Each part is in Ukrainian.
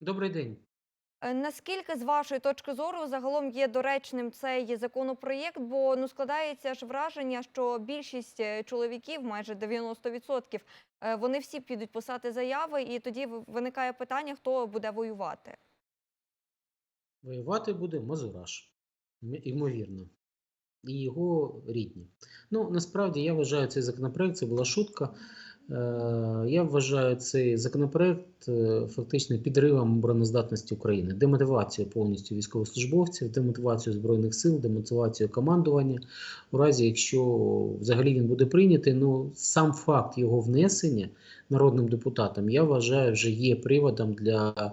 Добрий день. Е, Наскільки, з вашої точки зору, загалом є доречним цей законопроєкт? Бо ну складається ж враження, що більшість е, чоловіків, майже 90%, е, вони всі підуть писати заяви, і тоді в- виникає питання, хто буде воювати. Воювати буде Мазураш, м- ймовірно, і його рідні. Ну, насправді я вважаю цей законопроект, це була шутка. Е, Я вважаю цей законопроект е, фактично підривом обороноздатності України, демотивацією повністю військовослужбовців, демотивацією збройних сил, демотивацією командування. У разі, якщо взагалі він буде прийнятий, ну сам факт його внесення народним депутатам, я вважаю, вже є приводом для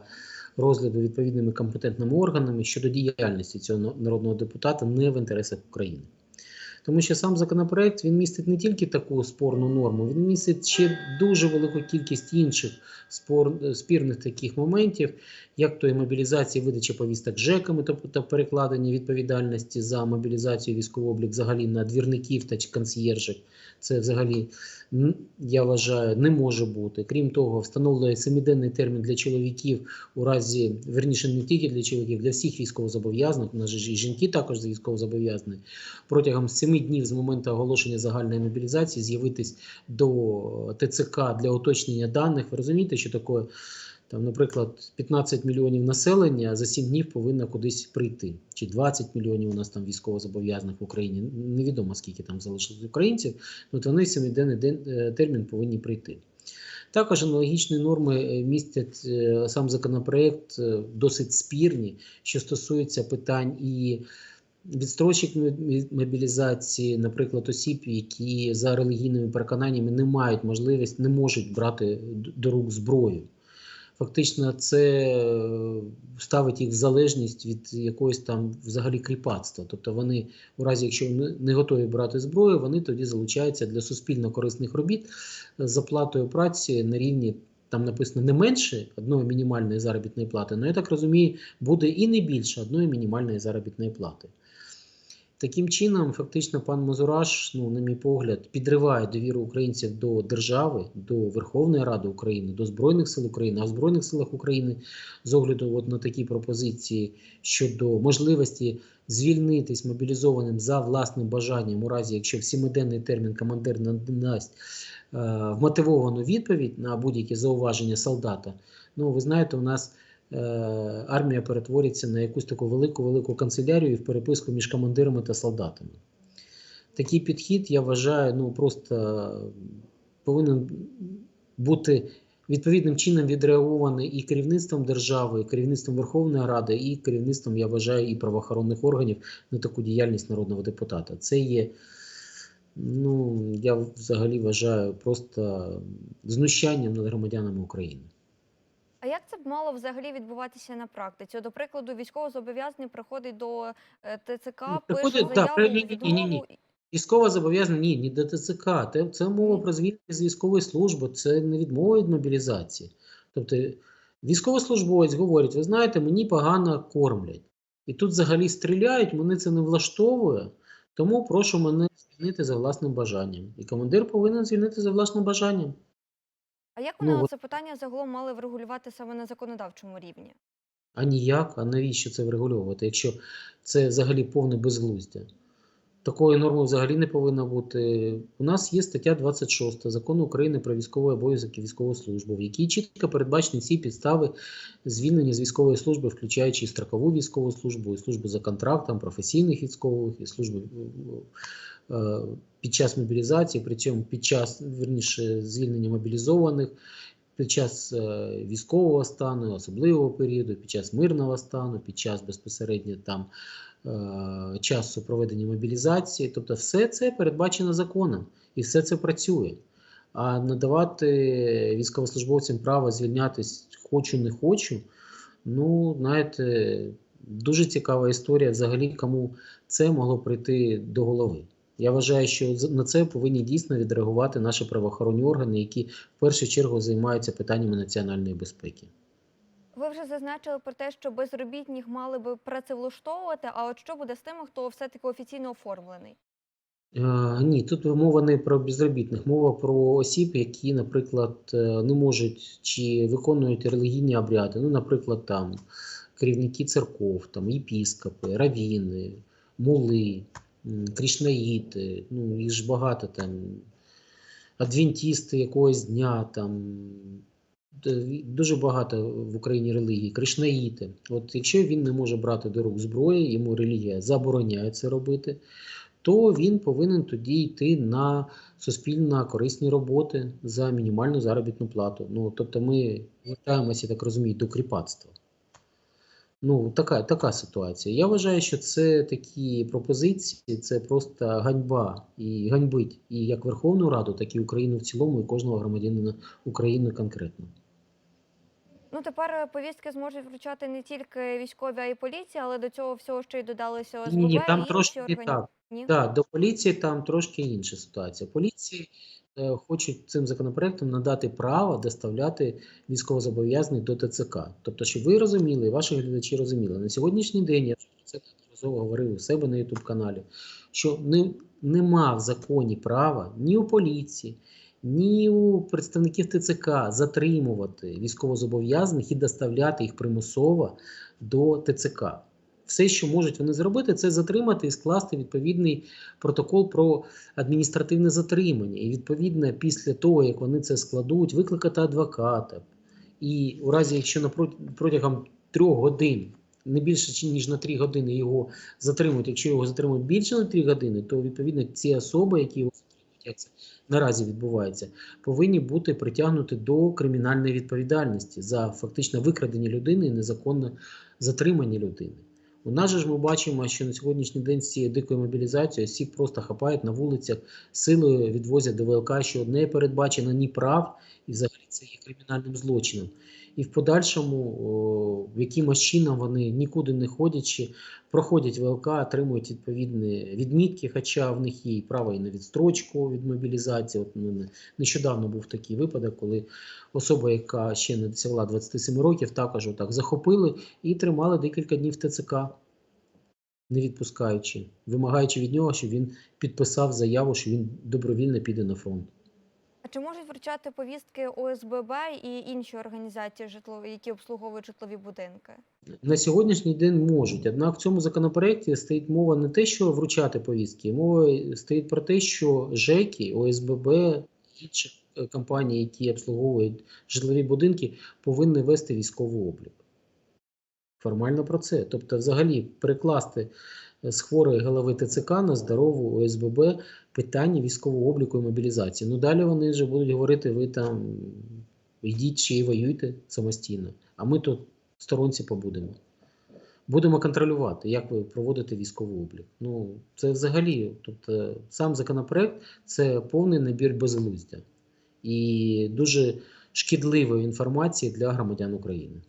розгляду відповідними компетентними органами щодо діяльності цього народного депутата не в інтересах України. Тому що сам законопроект він містить не тільки таку спорну норму, він містить ще дуже велику кількість інших спор, спірних таких моментів, як то і мобілізація видача повісток ЖЕКами, тобто перекладення відповідальності за мобілізацію військовий облік взагалі на двірників та чи консьєржик. Це взагалі, я вважаю, не може бути. Крім того, встановлює семиденний термін для чоловіків у разі, верніше, не тільки для чоловіків, для всіх військовозобов'язаних, у нас же і жінки також військовозобов'язані, протягом 7 днів з моменту оголошення загальної мобілізації з'явитись до ТЦК для уточнення даних. Ви розумієте, що таке, там, наприклад, 15 мільйонів населення за 7 днів повинно кудись прийти. Чи 20 мільйонів у нас там військовозобов'язаних в Україні. Невідомо скільки там залишилось українців, ну, от вони в 7-денний ден- е, термін повинні прийти. Також аналогічні норми е, містять е, сам законопроект е, досить спірні, що стосуються питань і відстрочок мобілізації, наприклад, осіб, які за релігійними переконаннями не мають можливість, не можуть брати до рук зброю. Фактично, це е, ставить їх в залежність від якогось там взагалі кріпацтва. Тобто вони, у разі, якщо не готові брати зброю, вони тоді залучаються для суспільно корисних робіт з заплатою праці на рівні. Там написано не менше одної мінімальної заробітної плати, але я так розумію, буде і не більше одної мінімальної заробітної плати. Таким чином, фактично, пан Мазураш, ну, на мій погляд, підриває довіру українців до держави, до Верховної Ради України, до Збройних сил України, а в Збройних силах України з огляду от на такі пропозиції щодо можливості звільнитись мобілізованим за власним бажанням, у разі якщо в сімиденний термін командир надасть е, вмотивовану відповідь на будь-які зауваження солдата. Ну, ви знаєте, у нас е, армія перетвориться на якусь таку велику-велику канцелярію в переписку між командирами та солдатами. Такий підхід, я вважаю, ну просто повинен бути відповідним чином відреагований і керівництвом держави, і керівництвом Верховної Ради, і керівництвом, я вважаю, і правоохоронних органів на таку діяльність народного депутата. Це є, ну я взагалі вважаю, просто знущанням над громадянами України. А як це б мало взагалі відбуватися на практиці? До прикладу, військовозобов'язаний приходить до е, ТЦК, пише Приходить, заяву ні, ні, ні, ні. Військова зобов'язана ні, ні до ТЦК. Це мова про звільнення з військової служби, це не відмова від мобілізації. Тобто військовослужбовець говорить, ви знаєте, мені погано кормлять. І тут взагалі стріляють, мене це не влаштовує, тому прошу мене звільнити за власним бажанням. І командир повинен звільнити за власним бажанням. Як вони Ну, це питання загалом мали врегулювати саме на законодавчому рівні? А ніяк, а навіщо це врегульовувати, якщо це взагалі повне безглуздя? Такої норми взагалі не повинно бути. У нас є стаття 26 закону України про військовий обов'язок і військову службу, в якій чітко передбачені всі підстави звільнення з військової служби, включаючи і строкову військову службу, і службу за контрактом, професійних військових, і службу е, під час мобілізації, причому під час верніше звільнення мобілізованих, під час е, військового стану, особливого періоду, під час мирного стану, під час безпосередньо там е, часу проведення мобілізації. Тобто, все це передбачено законом і все це працює. А надавати військовослужбовцям право звільнятись хочу, не хочу. Ну, знаєте, дуже цікава історія взагалі, кому це могло прийти до голови. Я вважаю, що на це повинні дійсно відреагувати наші правоохоронні органи, які в першу чергу займаються питаннями національної безпеки. Ви вже зазначили про те, що безробітних мали би працевлаштовувати, а от що буде з тими, хто все-таки офіційно оформлений? Е, Ні, тут мова не про безробітних, мова про осіб, які, наприклад, е, не можуть чи виконують релігійні обряди. Ну, наприклад, там керівники церков, там єпіскопи, равіни, мули, крішнаїти, ну їх ж багато там, адвентісти якогось дня, там дуже багато в Україні релігій, кришнаїти. От якщо він не може брати до рук зброї, йому релігія забороняє це робити, то він повинен тоді йти на суспільно корисні роботи за мінімальну заробітну плату. Ну, тобто ми вертаємося, так розумію, до кріпацтва. Ну, така, така ситуація. Я вважаю, що це такі пропозиції, це просто ганьба і ганьбить і як Верховну Раду, так і Україну в цілому, і кожного громадянина України конкретно. Ну тепер е, повістки зможуть вручати не тільки військові, а й поліція, але до цього всього ще й додалися ОСББ Ні, там і трошки не органі- так. Ні? Так, до поліції там трошки інша ситуація. Поліції е, хочуть цим законопроектом надати право доставляти військовозобов'язаних до ТЦК. Тобто, щоб ви розуміли, і ваші глядачі розуміли, на сьогоднішній день я це неодноразово говорив у себе на YouTube каналі, що не, нема в законі права ні у поліції, ні у представників ТЦК затримувати військовозобов'язаних і доставляти їх примусово до ТЦК. Все, що можуть вони зробити, це затримати і скласти відповідний протокол про адміністративне затримання. І відповідно, після того, як вони це складуть, викликати адвоката. І у разі, якщо протягом трьох годин, не більше ніж на три години його затримують, якщо його затримують більше на три години, то відповідно ці особи, які його затримують, як це наразі відбувається, повинні бути притягнуті до кримінальної відповідальності за фактично викрадення людини і незаконне затримання людини. У нас же ж ми бачимо, що на сьогоднішній день з цією дикою мобілізацією всіх просто хапають на вулицях, силою відвозять до ВЛК, що не передбачено ні прав, і взагалі це є кримінальним злочином. І в подальшому, о, якимось чином вони нікуди не ходячи, проходять ВЛК, отримують відповідні відмітки, хоча в них є і право і на відстрочку від мобілізації. От мене нещодавно був такий випадок, коли особа, яка ще не досягла 27 років, також отак захопили і тримали декілька днів ТЦК, не відпускаючи, вимагаючи від нього, щоб він підписав заяву, що він добровільно піде на фронт. Чи можуть вручати повістки ОСББ і інші організації житлові, які обслуговують житлові будинки? На сьогоднішній день можуть, однак в цьому законопроекті стоїть мова не те, що вручати повістки, мова стоїть про те, що ЖЕКи, ОСББ, інші е, компанії, які обслуговують житлові будинки, повинні вести військовий облік. Формально про це. Тобто, взагалі, перекласти е, з хворої голови ТЦК на здорову ОСББ питання військового обліку і мобілізації. Ну далі вони вже будуть говорити: ви там йдіть ще й воюйте самостійно, а ми тут в сторонці побудемо. Будемо контролювати, як ви проводите військовий облік. Ну, це взагалі, тобто, сам законопроект це повний набір безглуздя і дуже шкідливої інформації для громадян України.